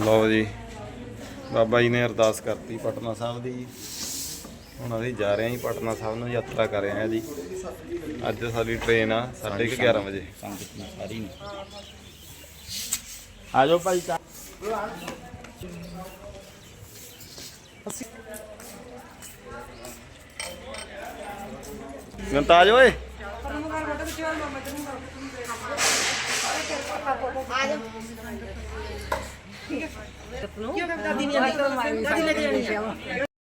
ਲਓ ਜੀ, ਬਾਬਾ ਜੀ ਨੇ ਅਰਦਾਸ ਕਰਤੀ ਪਟਨਾ ਸਾਹਿਬ ਦੀ ਹੁਣ ਅਸੀਂ ਜਾ ਰਹੇ ਹਾਂ ਜੀ ਪਟਨਾ ਸਾਹਿਬ ਨੂੰ, ਯਾਤਰਾ ਕਰ ਰਹੇ ਹਾਂ ਜੀ। ਅੱਜ ਸਾਡੀ ਟ੍ਰੇਨ ਆ 11:30 ਵਜੇ। ਸੰਗਤ ਨੂੰ ਸਾਰੀ ਨੂੰ ਆ ਜਾਓ ਭਾਈ ਗੰਤਾਜ ਓਏ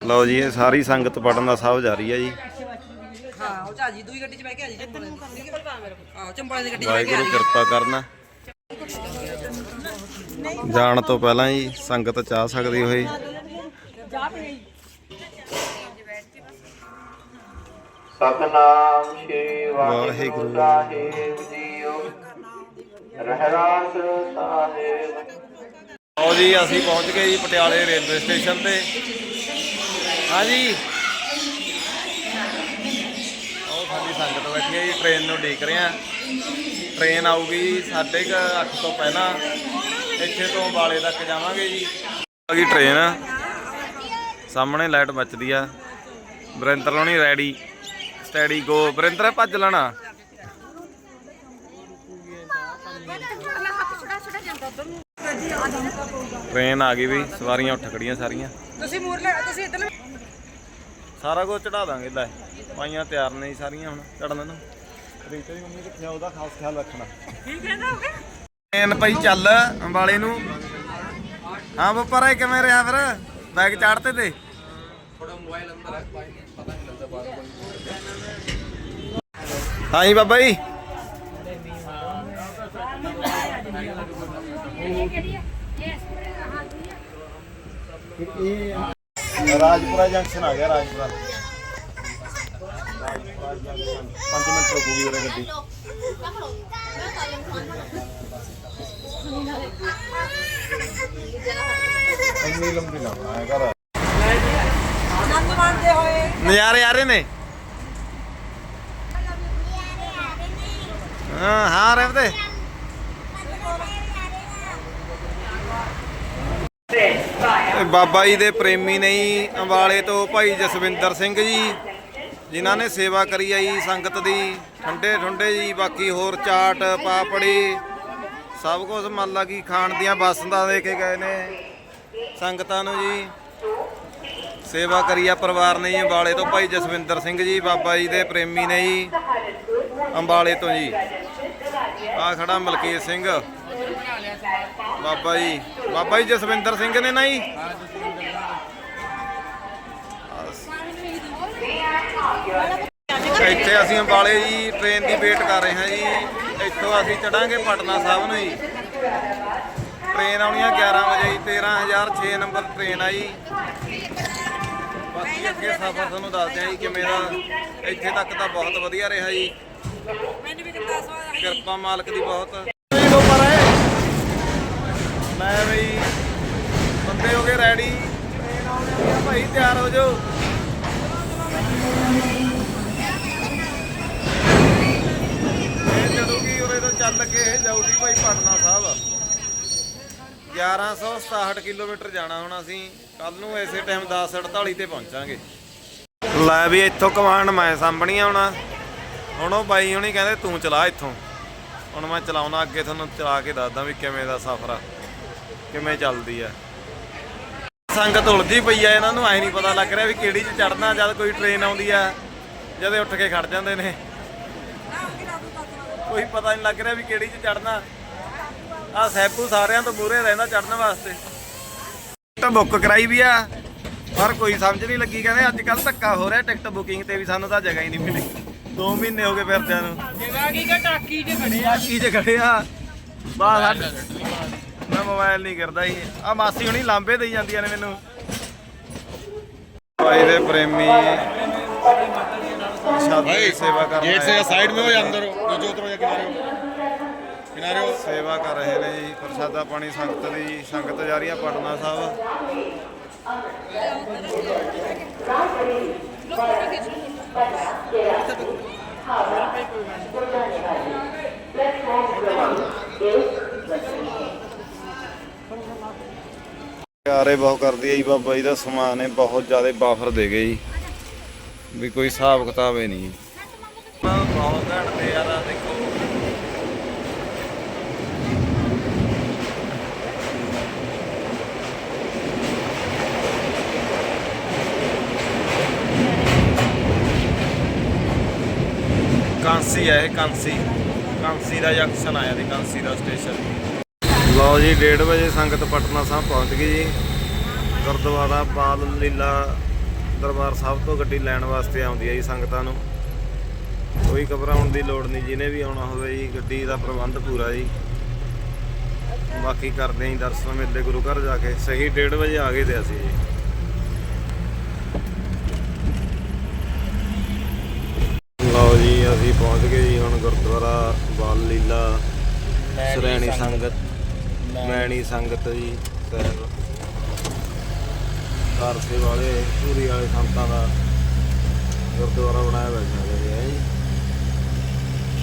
ਲਓ ਜੀ ਇਹ ਸਾਰੀ ਸੰਗਤ ਪਟਨਾ ਸਾਹਿਬ ਜਾ ਰਹੀ ਹੈ ਜੀ। ਹਾਂ ਉਹ ਚਾਜੀ ਦੂਈ ਗੱਡੀ ਚ ਬਹਿ ਕੇ ਆ ਜੀ ਚੰਬਲ ਆਹ ਚੰਬਲ ਦੀ ਗੱਡੀ ਚ ਬਹਿ ਕੇ ਆ ਵਾਹਿਗੁਰੂ ਕਿਰਪਾ ਕਰਨਾ। ਜਾਣ ਤੋਂ ਪਹਿਲਾਂ ਹੀ ਸੰਗਤ ਚਾਹ ਸਕਦੀ ਹੋਈ। ਸਤਨਾਮ ਸ਼੍ਰੀ ਵਾਹਿਗੁਰੂ। ਵਾਹਿਗੁਰੂ। ਸਾਹਿਬ ਸਾਹਿਬ ਲਓ ਜੀ, ਅਸੀਂ ਪਹੁੰਚ ਗਏ ਜੀ ਪਟਿਆਲੇ ਰੇਲਵੇ ਸਟੇਸ਼ਨ ਤੇ। ਹਾਂਜੀ। ਉਹ ਸਾਡੀ ਸੰਗਤ ਬੈਠੀ ਹੈ ਜੀ, ਟ੍ਰੇਨ ਨੂੰ ਉਡੀਕ ਰਹੇ ਆ ਟ੍ਰੇਨ ਆਊਗੀ ਸਾਢੇ ਕੁ ਅੱਠ ਤੋਂ ਪਹਿਲਾਂ। ਇੱਥੇ ਤੋਂ ਬਾਲੇ ਤੱਕ ਜਾਵਾਂਗੇ ਜੀ। ਆ ਗਈ ਟ੍ਰੇਨ। ਸਾਹਮਣੇ ਲਾਈਟ ਬਚਦੀ ਆ। ਬਰਿੰਦਰ ਲੋਣੀ ਰੈਡੀ। ਸਟੈਡੀ ਗੋ ਬਰਿੰਦਰ ਭੱਜ ਲੈਣਾ। ਟ੍ਰੇਨ ਆ ਗਈ ਵੀ ਸਵਾਰੀਆਂ ਉੱਠ ਖੜੀਆਂ ਸਾਰੀਆਂ। ਤੁਸੀਂ ਮੂਰ ਲੈ ਤੁਸੀਂ ਇੱਧਰ ਸਾਰਾ ਕੁਝ ਚੜਾ ਦਾਂਗੇ ਲੈ। ਪਾਈਆਂ ਤਿਆਰ ਨੇ ਜੀ ਸਾਰੀਆਂ ਹੁਣ ਚੜਨ ਨੂੰ। ਰੀਤੇ ਦੀ ਮੰਮੀ ਕਿੱਥੇ ਆ ਉਹਦਾ ਖਾਸ ਖਿਆਲ ਰੱਖਣਾ। ਕੀ ਕਹਿੰਦਾ ਹੋਗੇ ਟ੍ਰੇਨ ਪਈ ਚੱਲ ਅੰਬਾਲੇ ਨੂੰ। ਹਾਂ ਬੱਪਰ ਇਹ ਕਿਵੇਂ ਰਿਹਾ ਫਿਰ? ਬੈਗ ਚਾੜਤੇ ਤੇ? ਹਾਂ ਜੀ ਬਾਬਾ ਜੀ। ਰਾਜਪੁਰਾ ਜੰਕਸ਼ਨ ਆ ਗਿਆ, ਰਾਜਪੁਰਾ। ਰਾਜਪੁਰਾ ਜੰਕਸ਼ਨ। 5 ਮਿੰਟ ਰੁਕੂਗੀ ਉਰੇ ਗੱਡੀ। ਇੰਨੀ ਲੰਬੀ ਨਾ ਬਣਾਇਆ ਕਰ। ਆਨੰਦ ਮਾਣਦੇ ਹੋਏ ਨਜ਼ਾਰੇ ਆ ਰਹੇ ਨੇ। ਹਾਂ ਹਾਂ ਰਹਿੰਦੇ ਇਹ ਬਾਬਾ ਜੀ ਦੇ ਪ੍ਰੇਮੀ ਨਹੀਂ ਅੰਬਾਲੇ ਤੋਂ ਭਾਈ ਜਸਵਿੰਦਰ ਸਿੰਘ ਜੀ, ਜਿਨ੍ਹਾਂ ਨੇ ਸੇਵਾ ਕਰੀ ਆ ਜੀ ਸੰਗਤ ਦੀ। ਠੰਡੇ ਠੰਡੇ ਜੀ, ਬਾਕੀ ਹੋਰ ਚਾਟ, ਪਾਪੜੀ, ਸਭ ਕੁਝ ਮੰਨ ਲਾ ਕੀ ਖਾਣ ਦੀਆਂ ਬਸੰਦਾਂ ਦੇ ਕੇ ਗਏ ਨੇ ਸੰਗਤਾਂ ਨੂੰ ਜੀ। ਸੇਵਾ ਕਰੀ ਆ ਪਰਿਵਾਰ ਨੇ ਜੀ, ਅੰਬਾਲੇ ਤੋਂ ਭਾਈ ਜਸਵਿੰਦਰ ਸਿੰਘ ਜੀ, ਬਾਬਾ ਜੀ ਦੇ ਪ੍ਰੇਮੀ ਨੇ ਜੀ, ਅੰਬਾਲੇ ਤੋਂ ਜੀ। ਆ ਖੜਾ ਮਲਕੀਤ ਸਿੰਘ। ਬਾਬਾ ਜੀ ਬਾਬਾ ਜੀ ਜਸਵਿੰਦਰ ਸਿੰਘ ਨੇ ਨਾ ਜੀ। ਇੱਥੇ ਅਸੀਂ ਅੰਬਾਲੇ ਜੀ ਟ੍ਰੇਨ ਦੀ ਵੇਟ ਕਰ ਰਹੇ ਹਾਂ ਜੀ। ਇੱਥੋਂ ਅਸੀਂ ਚੜਾਂਗੇ ਪਟਨਾ ਸਾਹਿਬ ਨੂੰ ਜੀ। ਟ੍ਰੇਨ ਆਉਣੀ ਆ 11 ਵਜੇ ਜੀ 13006 ਨੰਬਰ ਟ੍ਰੇਨ ਆ ਜੀ। ਬਾਕੀ ਅੱਗੇ ਸਫ਼ਰ ਤੁਹਾਨੂੰ ਦੱਸਦੇ ਆ ਜੀ ਕਿਵੇਂ ਦਾ ਇੱਥੇ ਤੱਕ ਤਾਂ ਬਹੁਤ ਵਧੀਆ ਰਿਹਾ ਜੀ। ਆਈ ਕਿਰਪਾ ਮਾਲਕ ਦੀ ਬਹੁਤ। ਲੈ ਬਈ ਬੰਦੇ ਹੋ ਗਏ ਰੈਡੀ ਭਾਈ, ਤਿਆਰ ਹੋ ਜਾਓ। ਇਹ ਚੜੂਗੀ ਉਰੇ ਤੋਂ ਚੱਲ ਕੇ ਇਹ ਜਾਊਗੀ ਭਾਈ ਪਟਨਾ ਸਾਹਿਬ। 1167 ਕਿਲੋਮੀਟਰ ਜਾਣਾ ਹੁਣ ਅਸੀਂ। ਕੱਲ ਨੂੰ ਐਸੇ ਟਾਈਮ 10:48 ਤੇ ਪਹੁੰਚਾਂਗੇ। ਲੈ ਵੀ ਇੱਥੋਂ ਕਮਾਂਡ ਮੈਂ ਸਾਂਭਣੀ ਆਉਣਾ ਹੁਣ। ਹੁਣ ਉਹ ਬਾਈ ਹੁਣੀ ਕਹਿੰਦੇ, ਤੂੰ ਚਲਾ ਇੱਥੋਂ। ਹੁਣ ਮੈਂ ਚਲਾਉਣਾ, ਅੱਗੇ ਤੁਹਾਨੂੰ ਚਲਾ ਕੇ ਦੱਸਦਾ ਵੀ ਕਿਵੇਂ ਦਾ ਸਫ਼ਰ ਆ। ਕਿਵੇਂ ਚੱਲਦੀ ਆ? ਸੰਗਤ ਉਲਝੀ ਪਈ ਆ ਇਹਨਾਂ ਨੂੰ ਐ ਨਹੀਂ ਪਤਾ ਲੱਗ ਰਿਹਾ ਵੀ ਕਿਹੜੀ 'ਚ ਚੜਨਾ ਜਦ ਕੋਈ ਟ੍ਰੇਨ ਆਉਂਦੀ ਆ ਜਦੇ ਉੱਠ ਕੇ ਖੜ ਜਾਂਦੇ ਨੇ। ਕੋਈ ਪਤਾ ਨਹੀਂ ਲੱਗ ਰਿਹਾ ਵੀ ਕਿਹੜੀ 'ਚ ਚੜਨਾ ਆ ਸੈਪੂ ਸਾਰਿਆਂ ਤੋਂ ਮੂਹਰੇ ਰਹਿੰਦਾ ਚੜਨ ਵਾਸਤੇ। ਟਿਕਟ ਬੁੱਕ ਕਰਾਈ ਵੀ ਆ ਪਰ ਕੋਈ ਸਮਝ ਨਹੀਂ ਲੱਗੀ ਕਹਿੰਦੇ ਅੱਜ ਕੱਲ ਧੱਕਾ ਹੋ ਰਿਹਾ ਟਿਕਟ ਬੁਕਿੰਗ ਤੇ ਵੀ ਸਾਨੂੰ ਤਾਂ ਜਗ੍ਹਾ ਹੀ ਨਹੀਂ ਮਿਲੀ। 2 ਮਹੀਨੇ ਹੋ ਗਏ ਫਿਰਦਿਆਂ ਨੂੰ। ਜਗਾ ਕੀ ਕਾ ਟਾਕੀ ਚ ਖੜੇ ਕੀ ਜੇ ਖੜੇ ਆ। ਬਾਹਰ ਮੈਂ ਮੋਬਾਈਲ ਨਹੀਂ ਕਰਦਾ ਜੀ ਆ ਮਾਸੀ ਹੁਣੀ ਲਾਂਬੇ ਦੇਈ ਜਾਂਦੀਆਂ ਨੇ ਮੈਨੂੰ ਭਾਈ ਦੇ ਪ੍ਰੇਮੀ ਸ਼ਾਦੀ ਦੀ ਸੇਵਾ ਕਰ गेट से ਰਹੇ साइड में हो या अंदर हो जो उतरो या किनारे हो किनारे हो ਸੇਵਾ ਕਰ ਰਹੇ ਨੇ ਜੀ ਪ੍ਰਸ਼ਾਦਾ ਪਾਣੀ ਸੰਗਤ ਦੀ ਜੀ ਸੰਗਤ ਜਾ ਰਹੀ ਆ ਪਟਨਾ ਸਾਹਿਬ ਪਿਆਰੇ ਬਹੁਤ ਕਰਦੀ ਹੈ ਜੀ, ਬਾਬਾ ਜੀ ਦਾ ਸਮਾਨ ਹੈ, ਬਹੁਤ ਜ਼ਿਆਦਾ ਬਾਫਰ ਦੇ ਗਏ ਜੀ। ਵੀ ਕੋਈ ਹਿਸਾਬ ਕਿਤਾਬ ਹੈ ਨਹੀਂ। ਬਹੁਤ ਘੱਟ ਤੇ ਯਾਰ ਦੇਖੋ ਕਾਂਸੀ ਹੈ ਇਹ, ਕਾਂਸੀ। ਕਾਂਸੀ ਦਾ ਜੰਕਸ਼ਨ ਆਇਆ ਦੀ ਕਾਂਸੀ ਦਾ ਸਟੇਸ਼ਨ ਲਓ ਜੀ 1:30 ਵਜੇ ਸੰਗਤ ਪਟਨਾ ਸਾਹਿਬ ਪਹੁੰਚ ਗਈ ਜੀ। ਗੁਰਦੁਆਰਾ ਬਾਲ ਲੀਲਾ ਦਰਬਾਰ ਸਾਹਿਬ ਤੋਂ ਗੱਡੀ ਲੈਣ ਵਾਸਤੇ ਆਉਂਦੀ ਹੈ ਜੀ ਸੰਗਤਾਂ ਨੂੰ। ਕੋਈ ਘਬਰਾਉਣ ਦੀ ਲੋੜ ਨਹੀਂ ਜਿਹਨੇ ਵੀ ਆਉਣਾ ਹੋਵੇ ਜੀ ਗੱਡੀ ਦਾ ਪ੍ਰਬੰਧ ਪੂਰਾ ਜੀ। ਬਾਕੀ ਕਰਦੇ ਆਂ ਦਰਸ਼ਨ ਮੇਲੇ ਗੁਰੂ ਘਰ ਜਾ ਕੇ। ਸਹੀ 1:30 ਵਜੇ ਆ ਗਏ ਤੇ ਅਸੀਂ ਜੀ। ਲਓ ਜੀ ਅਸੀਂ ਪਹੁੰਚ ਗਏ ਜੀ ਹੁਣ ਗੁਰਦੁਆਰਾ ਬਾਲ ਲੀਲਾ ਸਰੈਣੀ ਸੰਗਤ। ਮੈਣੀ ਸੰਗਤ ਜੀ ਸਾਹਿਬ ਕਾਰਸੇ ਵਾਲੇ ਪੂਰੀ ਵਾਲੇ ਸੰਤਾਂ ਦਾ ਗੁਰਦੁਆਰਾ ਬਣਾਇਆ ਹੋਇਆ ਹੈ ਜੀ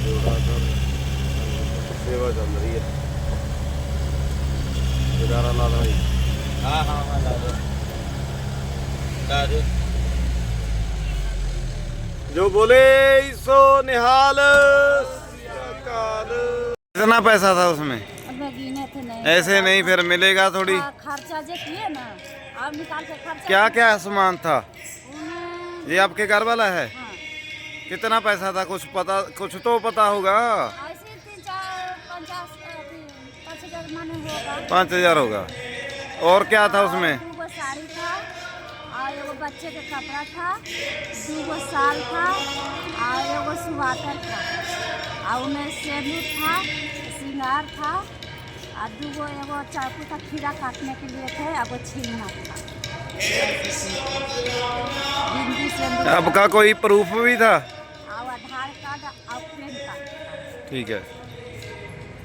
ਜੋੜਾ ਕਰ ਸੇਵਾ ਚੱਲ ਰਹੀ ਹੈ ਜਗਾਰਾ ਲਾ ਲਓ ਜੀ ਹਾਂ ਹਾਂ ਹਾਂ ਲਾ ਦੋ ਲਾ ਦੋ जो बोले सो निहाल काल कितना पैसा था उसमें अब मैं गिने थे नहीं ऐसे नहीं फिर मिलेगा थोड़ी। हाँ, खर्चा जो किए ना अब निकाल के खर्चा क्या क्या सामान था? ये आपके घर वाला है? हाँ। कितना पैसा था? कुछ पता कुछ तो पता होगा। पाँच हज़ार होगा। और क्या था उसमें? साड़ी था और एगो बच्चे का कपड़ा था दो साल था और एगो स्वेटर था। और उनमें सेंदूर था श्रृंगार था और दूगो एगो चाकू था खीरा काटने के लिए थे एगो छीलना था आपका कोई प्रूफ भी था? आधार कार्ड और पैन कार्ड। ठीक है।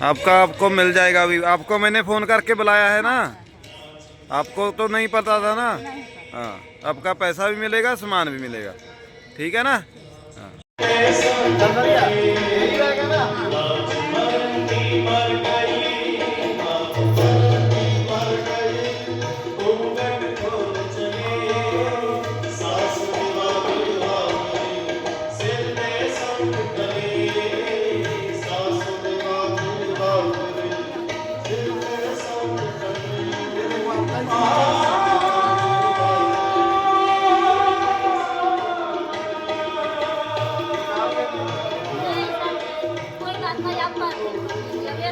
आपका आपको मिल जाएगा अभी। आपको मैंने फ़ोन करके बुलाया है ना? आपको तो नहीं पता था ना? हाँ। आपका पैसा भी मिलेगा सामान भी मिलेगा। ठीक है ना? हाँ।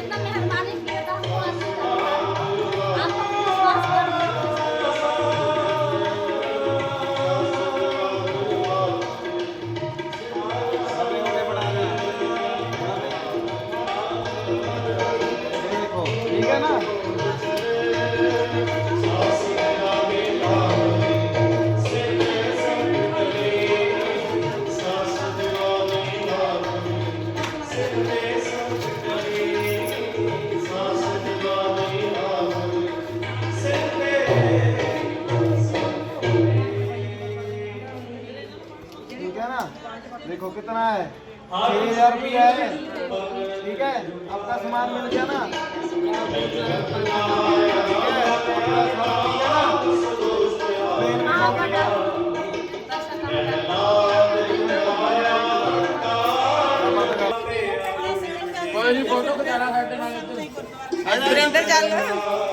那边还拿那。कितना है? छह हज़ार रुपया है। ठीक है? आपका सामान मिल गया ना। फ़ोटो अंदर रहा है।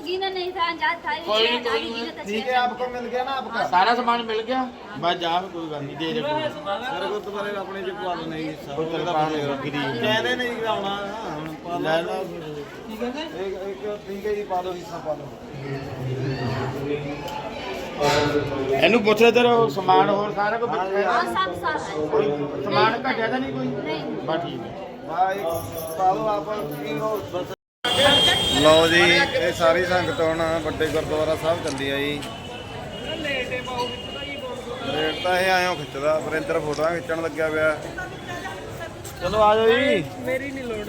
गिने नहीं था अंजाद था कोई नहीं गिने तो ठीक है आपको मिल गया ना आपका ਸਾਰਾ ਸਮਾਨ ਮਿਲ ਗਿਆ ਬਸ ਜਾ ਕੋਈ ਗੱਲ ਨਹੀਂ ਦੇ ਦੇ ਕੋਈ मेरे को तुम्हारे अपने जो पा लो नहीं ਕੋਈ ਪਾ ਦੇ ਗਿਰੀ कहने नहीं कराना ਹੁਣ ਪਾ ਲੈ ਲਓ ਲਾ एक एक ठीक है जी पा लो हिस्सा पा लो ਇਹਨੂੰ ਪੁੱਛ ਲੈ ਤੇਰਾ ਉਹ ਸਮਾਨ ਹੋਰ ਸਾਰਾ ਕੁਝ और सब सब है ਕੋਈ ਸਮਾਨ ਘਟਿਆ ਤਾਂ ਨਹੀਂ ਕੋਈ नहीं ਬਸ ਠੀਕ ਹੈ ਲਓ ਜੀ ਇਹ ਸਾਰੀ ਸੰਗਤ ਹੁਣ ਵੱਡੇ ਗੁਰਦੁਆਰਾ ਸਾਹਿਬ ਚੱਲੀ ਆ ਜੀ। ਰੇਟ ਤਾਂ ਇਹ ਆਇਓ ਖਿੱਚਦਾ ਵਰਿੰਦਰ ਫੋਟੋਆਂ ਖਿੱਚਣ ਲੱਗਿਆ ਪਿਆ। ਚਲੋ ਆ ਜਾਓ ਜੀ। ਮੇਰੀ ਨਹੀਂ ਲੋੜ।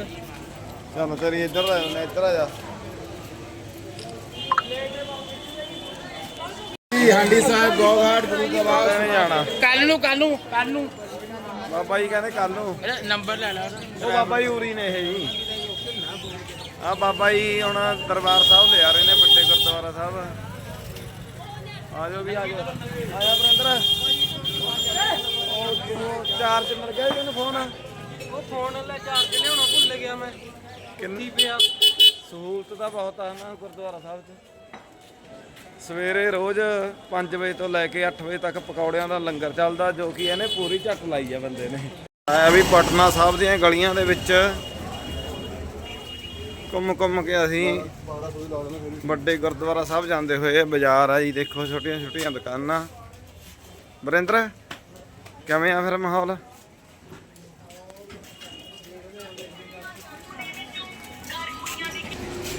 ਚਲੋ ਤੇਰੀ ਇੱਧਰ ਆ ਜਾ ਇੱਧਰ ਆ ਜਾ। ਹਾਂਡੀ ਸਾਹਿਬ ਗੋਘਾਟ ਗੁਰੂ ਦਾ ਬਾਗ ਨਹੀਂ ਜਾਣਾ। ਕੱਲ ਨੂੰ ਕੱਲ ਨੂੰ ਕੱਲ ਨੂੰ। ਬਾਬਾ ਜੀ ਕਹਿੰਦੇ ਕੱਲ ਨੂੰ। ਨੰਬਰ ਲੈ ਲਾ ਉਹ ਬਾਬਾ ਜੀ ਉਰੀ ਨੇ ਇਹ ਜੀ। ਆ ਬਾਬਾ ਜੀ ਹੁਣ ਦਰਬਾਰ ਸਾਹਿਬ ਲਿਆ ਰਹੇ ਨੇ ਵੱਡੇ ਗੁਰਦੁਆਰਾ ਸਾਹਿਬ। ਆ ਜਾਓ ਵੀ ਆ ਜਾਓ। ਆ ਜਾ ਬਰਿੰਦਰ ਉਹ ਚਾਰਜ ਮਿਲ ਗਿਆ ਇਹਨੂੰ ਫੋਨ ਉਹ ਫੋਨ ਲੈ ਚਾਰਜ ਲਿਆਉਣਾ ਭੁੱਲ ਗਿਆ ਮੈਂ। ਕਿੰਨੀ ਪਿਆ? ਸਹੂਲਤ ਤਾਂ ਬਹੁਤ ਆ ਨਾ ਗੁਰਦੁਆਰਾ ਸਾਹਿਬ 'ਚ। ਸਵੇਰੇ ਰੋਜ਼ 5 ਵਜੇ ਤੋਂ ਲੈ ਕੇ 8 ਵਜੇ ਤੱਕ ਪਕੌੜਿਆਂ ਦਾ ਲੰਗਰ ਚੱਲਦਾ ਜੋ ਕਿ ਇਹਨੇ ਪੂਰੀ ਝੱਟ ਲਾਈ ਆ ਬੰਦੇ ਨੇ। ਆਇਆ ਵੀ ਪਟਨਾ ਸਾਹਿਬ ਦੀਆਂ ਗਲੀਆਂ ਦੇ ਵਿੱਚ ਘੁੰਮ ਘੁੰਮ ਕੇ ਅਸੀਂ ਵੱਡੇ ਗੁਰਦੁਆਰਾ ਸਾਹਿਬ ਜਾਂਦੇ ਹੋਏ ਬਾਜ਼ਾਰ ਆ ਜੀ, ਦੇਖੋ ਛੋਟੀਆਂ ਛੋਟੀਆਂ ਦੁਕਾਨਾਂ। ਵਰਿੰਦਰ, ਕਿਵੇਂ ਆ ਫਿਰ ਮਾਹੌਲ?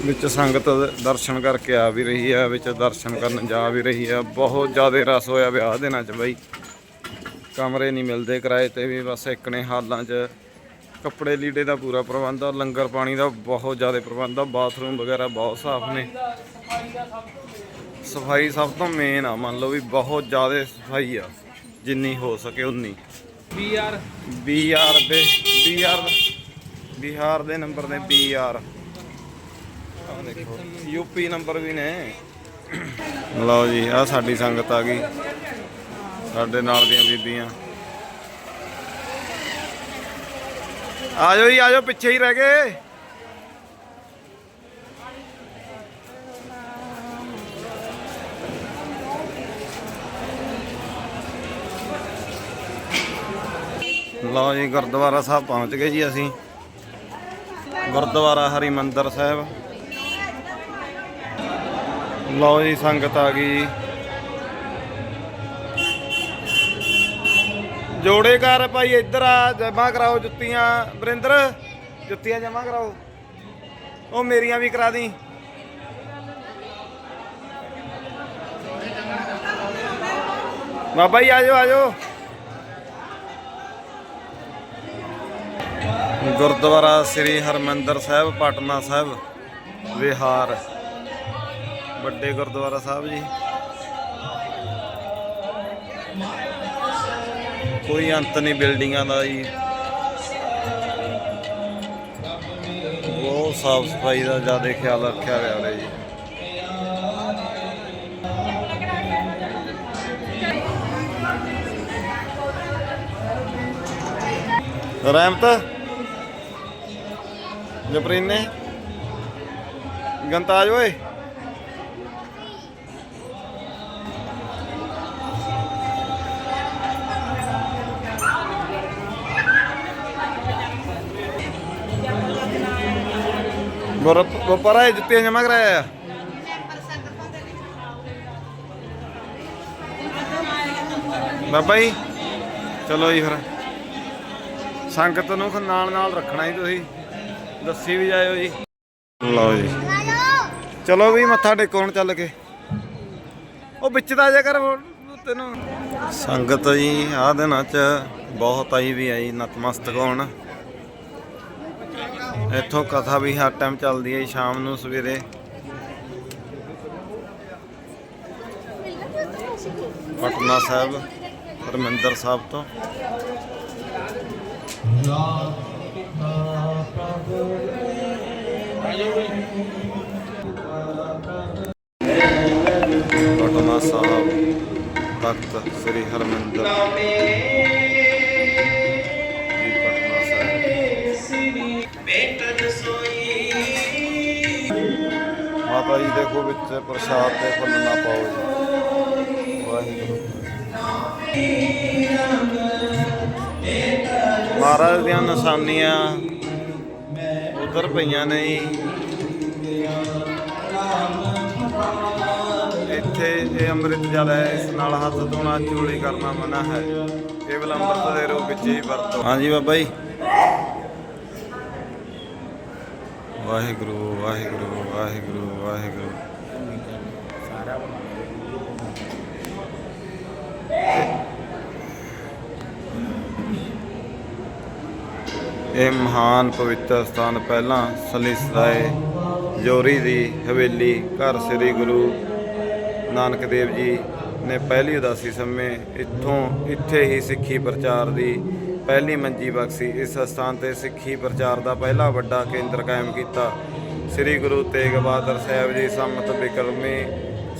ਵਿੱਚ ਸੰਗਤ ਦਰਸ਼ਨ ਕਰਕੇ ਆ ਵੀ ਰਹੀ ਆ, ਵਿੱਚ ਦਰਸ਼ਨ ਕਰਨ ਜਾ ਵੀ ਰਹੀ ਆ। ਬਹੁਤ ਜ਼ਿਆਦਾ ਰਸ ਹੋਇਆ ਵਿਆਹ ਦਿਨਾਂ 'ਚ ਬਈ। ਕਮਰੇ ਨਹੀਂ ਮਿਲਦੇ ਕਿਰਾਏ ਤੇ ਵੀ ਬਸ ਇੱਕ ਨੇ ਹਾਲਾਂ 'ਚ ਕੱਪੜੇ ਲੀੜੇ ਦਾ ਪੂਰਾ ਪ੍ਰਬੰਧ ਆ ਲੰਗਰ ਪਾਣੀ ਦਾ ਬਹੁਤ ਜ਼ਿਆਦਾ ਪ੍ਰਬੰਧ ਆ ਬਾਥਰੂਮ ਵਗੈਰਾ ਬਹੁਤ ਸਾਫ਼ ਨੇ। ਸਫ਼ਾਈ ਸਭ ਤੋਂ ਮੇਨ ਆ ਮੰਨ ਲਓ ਵੀ ਬਹੁਤ ਜ਼ਿਆਦਾ ਸਫ਼ਾਈ ਆ ਜਿੰਨੀ ਹੋ ਸਕੇ ਉਨੀ। ਬੀਆਰ ਬੀਆਰ ਦੇ ਬੀਆਰ ਬਿਹਾਰ ਦੇ ਨੰਬਰ ਨੇ ਬੀਆਰ ਆਹ ਦੇਖੋ ਯੂਪੀ ਨੰਬਰ ਵੀ ਨੇ। ਲਓ ਜੀ ਆ ਸਾਡੀ ਸੰਗਤ ਆ ਗਈ ਸਾਡੇ ਨਾਲ ਦੀਆਂ ਬੀਬੀਆਂ। ਆ ਜਾਓ ਜੀ ਆ ਜਾਓ ਪਿੱਛੇ ਹੀ ਰਹਿ ਗਏ। ਲਓ ਜੀ, ਗੁਰਦੁਆਰਾ ਸਾਹਿਬ ਪਹੁੰਚ ਗਏ ਜੀ ਅਸੀਂ। ਗੁਰਦੁਆਰਾ ਹਰਿਮੰਦਰ ਸਾਹਿਬ। ਲਓ ਜੀ, ਸੰਗਤ ਆ ਗਈ ਜੀ। ਜੋੜੇ ਕਰ ਭਾਈ, ਇੱਧਰ ਆ ਜਮਾ ਕਰਾਓ ਜੁੱਤੀਆਂ। ਵਰਿੰਦਰ, ਜੁੱਤੀਆਂ ਜਮਾ ਕਰਾਓ। ਉਹ ਮੇਰੀਆਂ ਵੀ ਕਰਾ ਦੀ। ਬਾਬਾ ਜੀ ਆਜੋ ਆਜੋ ਗੁਰਦੁਆਰਾ ਸ੍ਰੀ ਹਰਮੰਦਰ ਸਾਹਿਬ, ਪਟਨਾ ਸਾਹਿਬ, ਵਿਹਾਰ। ਵੱਡੇ ਗੁਰਦੁਆਰਾ ਸਾਹਿਬ ਜੀ। ਕੋਈ ਅੰਤ ਨਹੀਂ ਬਿਲਡਿੰਗਾਂ ਦਾ ਜੀ। ਬਹੁਤ ਸਾਫ਼ ਸਫ਼ਾਈ ਦਾ ਜ਼ਿਆਦਾ ਖਿਆਲ ਰੱਖਿਆ ਹੋਇਆ ਹੈ ਜੀ। ਰਹਿਮਤ, ਜਪਰੀਨੇ, ਗੰਤਾਜ ਓਏ। ਬੋਰ ਬੋਪਰਾ ਜੁੱਤੀਆਂ ਬਾਬਾ ਜੀ, ਚਲੋ ਜੀ ਫਿਰ। ਸੰਗਤ ਨੂੰ ਨਾਲ ਨਾਲ ਰੱਖਣਾ ਹੀ ਤੁਸੀਂ। ਦੱਸੀ ਵੀ ਜਾਇਓ ਜੀ। ਲਓ ਜੀ। ਚਲੋ ਵੀ ਮੱਥਾ ਟੇਕਣ ਚੱਲ ਕੇ। ਉਹ ਵਿੱਚ ਦਾ ਜਾ ਕਰ ਤੈਨੂੰ ਸੰਗਤ ਜੀ, ਆਹ ਦਿਨਾਂ ਚ ਬਹੁਤ ਆਈ ਵੀ ਆਈ ਨਤਮਸਤਕ ਹੋਣ। ਇੱਥੋਂ ਕਥਾ ਵੀ ਹਰ ਟਾਈਮ ਚੱਲਦੀ ਹੈ ਸ਼ਾਮ ਨੂੰ ਸਵੇਰੇ। ਪਟਨਾ ਸਾਹਿਬ, ਹਰਮੰਦਰ ਸਾਹਿਬ ਤੋਂ। ਪਟਨਾ ਸਾਹਿਬ ਤਖਤ ਸ੍ਰੀ ਹਰਮੰਦਰ। ਮਾਤਾ ਜੀ ਦੇਖੋ ਵਿੱਚ ਪ੍ਰਸ਼ਾਦ ਤੇ ਫੁੱਲ ਨਾ ਪਾਓ ਜੀ। ਵਾਹਿਗੁਰੂ। ਮਹਾਰਾਜ ਦੀਆਂ ਨਿਸ਼ਾਨੀਆਂ ਉਧਰ ਪਈਆਂ ਨੇ ਇੱਥੇ ਇਹ ਅੰਮ੍ਰਿਤ ਜਲ ਹੈ, ਇਸ ਨਾਲ ਹੱਥ ਧੋਣਾ, ਚੋਲੀ ਕਰਨਾ ਮਨਾ ਹੈ। ਕੇਵਲ ਅੰਮ੍ਰਿਤ ਦੇ ਰੂਪ ਵਿੱਚ ਹੀ ਵਰਤੋ। ਹਾਂਜੀ ਬਾਬਾ ਜੀ। ਵਾਹਿਗੁਰੂ ਵਾਹਿਗੁਰੂ ਵਾਹਿਗੁਰੂ ਵਾਹਿਗੁਰੂ। ਸਾਰਾ ਇਹ ਮਹਾਨ ਪਵਿੱਤਰ ਸਥਾਨ ਪਹਿਲਾਂ ਸਲਿਸਰਾਏ ਜੋਰੀ ਦੀ ਹਵੇਲੀ, ਘਰ ਸ੍ਰੀ ਗੁਰੂ ਨਾਨਕ ਦੇਵ ਜੀ ਨੇ ਪਹਿਲੀ ਉਦਾਸੀ ਸਮੇਂ ਇੱਥੋਂ ਇੱਥੇ ਹੀ ਸਿੱਖੀ ਪ੍ਰਚਾਰ ਦੀ ਪਹਿਲੀ ਮੰਜੀ ਬਖਸ਼ੀ। ਇਸ ਸਥਾਨ ਤੇ ਸਿੱਖੀ ਪ੍ਰਚਾਰ ਦਾ ਪਹਿਲਾ ਵੱਡਾ ਕੇਂਦਰ ਕਾਇਮ ਕੀਤਾ। ਸ੍ਰੀ ਗੁਰੂ ਤੇਗ ਬਹਾਦਰ ਸਾਹਿਬ ਜੀ ਸੰਮਤ ਬਿਕਰਮੀ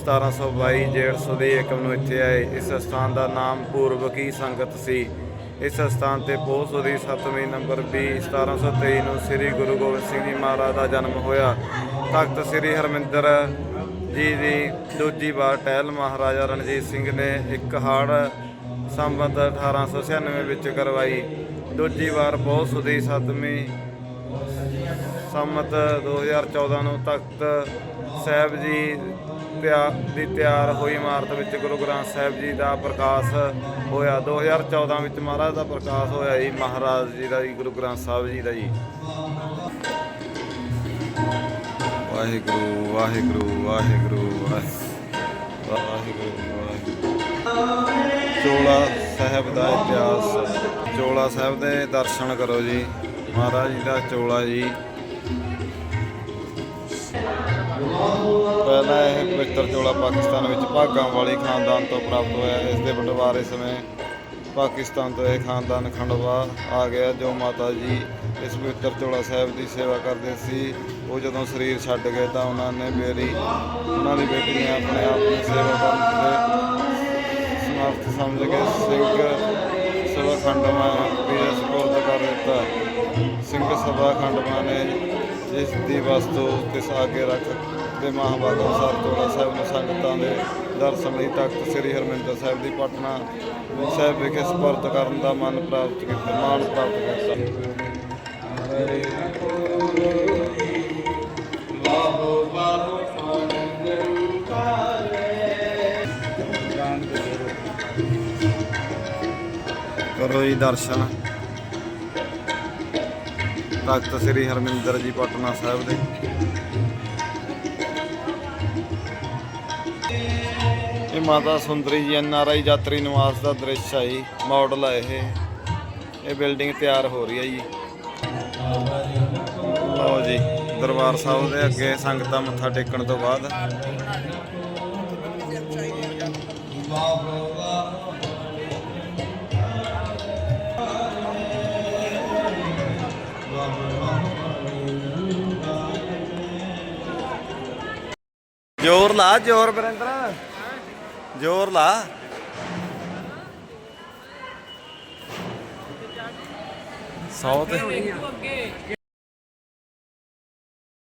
1722 ਜੇਠ ਸੁਦੀ ਏਕਮ ਨੂੰ ਇੱਥੇ ਆਏ। ਇਸ ਸਥਾਨ ਦਾ ਨਾਮ ਪੂਰਵਕੀ ਸੰਗਤ ਸੀ। ਇਸ ਸਥਾਨ ਤੇ ਪੋਹ ਸੁਦੀ 7ਵੀਂ ਨੰਬਰ 20 1723 ਨੂੰ ਸ੍ਰੀ ਗੁਰੂ ਗੋਬਿੰਦ ਸਿੰਘ ਜੀ ਮਹਾਰਾਜ ਦਾ ਜਨਮ ਹੋਇਆ। ਤਖਤ ਸ੍ਰੀ ਹਰਮਿੰਦਰ ਜੀ ਦੀ ਦੂਜੀ ਵਾਰ ਟਹਿਲ ਮਹਾਰਾਜਾ ਰਣਜੀਤ ਸਿੰਘ ਨੇ ਇੱਕ ਹਾੜ ਸੰਬੰਧ 1896 ਵਿੱਚ ਕਰਵਾਈ। ਦੂਜੀ ਵਾਰ ਬਹੁਤ ਸੁਦੀ 7ਵੀਂ ਸੰਮਤ 2014 ਨੂੰ ਤਖਤ ਸਾਹਿਬ ਜੀ ਤਿਆ- ਦੀ ਤਿਆਰ ਹੋਈ ਇਮਾਰਤ ਵਿੱਚ ਗੁਰੂ ਗ੍ਰੰਥ ਸਾਹਿਬ ਜੀ ਦਾ ਪ੍ਰਕਾਸ਼ ਹੋਇਆ। 2014 ਵਿੱਚ ਮਹਾਰਾਜ ਦਾ ਪ੍ਰਕਾਸ਼ ਹੋਇਆ ਜੀ, ਮਹਾਰਾਜ ਜੀ ਦਾ ਜੀ, ਗੁਰੂ ਗ੍ਰੰਥ ਸਾਹਿਬ ਜੀ ਦਾ ਜੀ। ਵਾਹਿਗੁਰੂ ਵਾਹਿਗੁਰੂ ਵਾਹਿਗੁਰੂ ਵਾਹਿਗੁਰੂ। ਚੋਲਾ ਸਾਹਿਬ ਦਾ ਇਤਿਹਾਸ, ਚੋਲਾ ਸਾਹਿਬ ਦੇ ਦਰਸ਼ਨ ਕਰੋ ਜੀ। ਮਹਾਰਾਜ ਜੀ ਦਾ ਚੋਲਾ ਜੀ। ਪਹਿਲਾਂ ਇਹ ਪਵਿੱਤਰ ਚੋਲਾ ਪਾਕਿਸਤਾਨ ਵਿੱਚ ਭਾਗਾਂ ਵਾਲੀ ਖਾਨਦਾਨ ਤੋਂ ਪ੍ਰਾਪਤ ਹੋਇਆ। ਇਸ ਦੇ ਬਟਵਾਰੇ ਸਮੇਂ ਪਾਕਿਸਤਾਨ ਤੋਂ ਇਹ ਖਾਨਦਾਨ ਖੰਡਵਾ ਆ ਗਿਆ ਜੋ ਮਾਤਾ ਜੀ ਇਸ ਪਵਿੱਤਰ ਚੋਲਾ ਸਾਹਿਬ ਦੀ ਸੇਵਾ ਕਰਦੇ ਸੀ। ਉਹ ਜਦੋਂ ਸਰੀਰ ਛੱਡ ਗਏ ਤਾਂ ਉਹਨਾਂ ਨੇ ਮੇਰੀ, ਉਹਨਾਂ ਦੀ ਬੇਟੀ ਨੇ ਆਪਣੇ ਆਪ ਨੂੰ ਸੇਵਾ ਕਰਨ ਦੇ ਸਮਰਥ ਸਮਝ ਕੇ ਸਿੰਘ ਸਭਾ ਖੰਡਮਾ ਵੀ ਸਪੁਰਦ ਕਰ ਦਿੱਤਾ। ਸਿੰਘ ਸਭਾ ਖੰਡਮਾ ਨੇ ਜਿਸ ਦੀ ਵਸਤੂ ਕਿਸ ਆਗੇ ਰੱਖ ਦੇ ਮਹਾਂਭਾਗ ਅਨੁਸਾਰ ਚੋਲਾ ਸਾਹਿਬ ਨੂੰ ਸੰਗਤਾਂ ਦੇ ਦਰਸ਼ਨ ਲਈ ਤਖਤ ਸ੍ਰੀ ਹਰਮਿੰਦਰ ਸਾਹਿਬ ਦੀ ਪਟਨਾ ਸਾਹਿਬ ਵਿਖੇ ਸਪੁਰਦ ਕਰਨ ਦਾ ਮਨ ਪ੍ਰਾਪਤ ਕੀਤਾ, ਮਾਣ ਪ੍ਰਾਪਤ ਕੀਤਾ। ਕਰੋ ਜੀ ਦਰਸ਼ਨ। ਤਖਤ ਸ੍ਰੀ ਹਰਮਿੰਦਰ ਜੀ ਪਟਨਾ ਸਾਹਿਬ ਦੇ। ਮਾਤਾ ਸੁੰਦਰੀ ਜੀ ਐਨ ਆਰ ਆਈ ਯਾਤਰੀ ਨਿਵਾਸ ਦਾ ਦ੍ਰਿਸ਼ ਹੈ ਜੀ ਮਾਡਲ ਹੈ ਇਹ। ਇਹ ਬਿਲਡਿੰਗ ਤਿਆਰ ਹੋ ਰਹੀ ਹੈ ਜੀ। ਲਓ ਜੀ, ਦਰਬਾਰ ਸਾਹਿਬ ਦੇ ਅੱਗੇ ਸੰਗਤਾਂ ਮੱਥਾ ਟੇਕਣ ਤੋਂ ਬਾਅਦ। ਜ਼ੋਰ ਲਾ, ਜ਼ੋਰ ਬਰਿੰਦਰ। ਜ਼ੋਰ ਲਾ। ਸੌ ਤੇ